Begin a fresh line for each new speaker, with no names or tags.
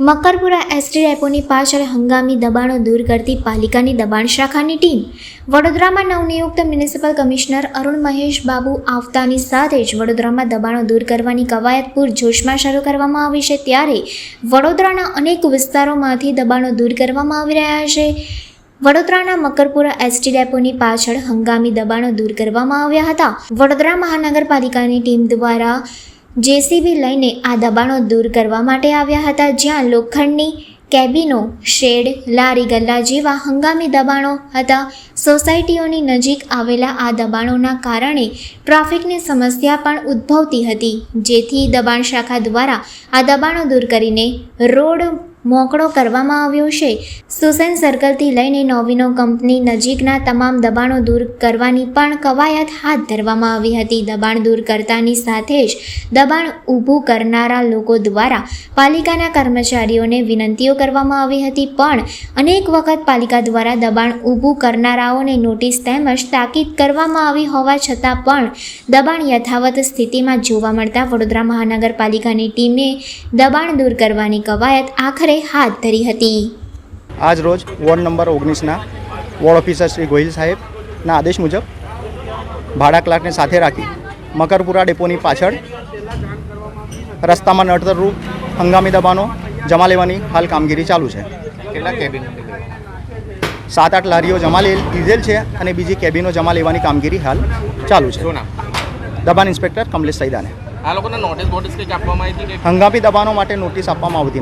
Makarpura ST ડેપોની પાછળ હંગામી દબાણો દૂર કરતી પાલિકાની દબાણ શાખાની ટીમ વડોદરામાં નવનિયુક્ત મ્યુનિસિપલ કમિશનર અરુણ મહેશ બાબુ આવતાની સાથે જ વડોદરામાં દબાણો દૂર કરવાની કવાયત પૂરજોશમાં શરૂ કરવામાં આવી છે ત્યારે વડોદરાના અનેક વિસ્તારોમાંથી દબાણો દૂર કરવામાં આવી રહ્યા છે. વડોદરાના મકરપુરા એસટી ડેપોની પાછળ હંગામી દબાણો દૂર કરવામાં આવ્યા હતા. વડોદરા મહાનગરપાલિકાની ટીમ દ્વારા જેસીબી લઈને આ દબાણો દૂર કરવા માટે આવ્યા હતા, જ્યાં લોખંડની કેબિનો, શેડ, લારી ગલ્લા જેવા હંગામી દબાણો હતા. સોસાયટીઓની નજીક આવેલા આ દબાણોના કારણે ટ્રાફિકની સમસ્યા પણ ઉદ્ભવતી હતી, જેથી દબાણ શાખા દ્વારા આ દબાણો દૂર કરીને રોડ મોકળો કરવામાં આવ્યો છે. સુસેન સર્કલથી લઈને નોવિનો કંપની નજીકના તમામ દબાણો દૂર કરવાની પણ કવાયત હાથ ધરવામાં આવી હતી. દબાણ દૂર કરતાની સાથે જ દબાણ ઊભું કરનારા લોકો દ્વારા પાલિકાના કર્મચારીઓને વિનંતીઓ કરવામાં આવી હતી. પણ અનેક વખત પાલિકા દ્વારા દબાણ ઊભું કરનારાઓને નોટિસ તેમજ તાકીદ કરવામાં આવી હોવા છતાં પણ દબાણ યથાવત સ્થિતિમાં જોવા મળતા વડોદરા મહાનગરપાલિકાની ટીમે દબાણ દૂર કરવાની કવાયત આખરે હાથ ધરી હતી.
આજ રોજ વોર્ડ નંબર ઓગણીસના વોર્ડ ઓફિસર શ્રી ગોહિલ સાહેબના આદેશ મુજબ ભાડા ક્લાર્કને સાથે રાખી મકરપુરા ડેપોની પાછળ રસ્તામાં નડતરરૂપ હંગામી દબાણો જમા લેવાની હાલ કામગીરી ચાલુ છે.
કેટલા કેબિન
સાત આઠ લારીઓ જમા લીધેલ છે અને બીજી કેબિનો જમા લેવાની કામગીરી હાલ ચાલુ છે. દબાણ ઇન્સ્પેક્ટર કમલેશ સૈદાને.
આ લોકોને નોટિસ બોટિસ કંઈક આપવામાં આવી હતી
હંગામી દબાણો માટે નોટિસ આપવામાં આવતી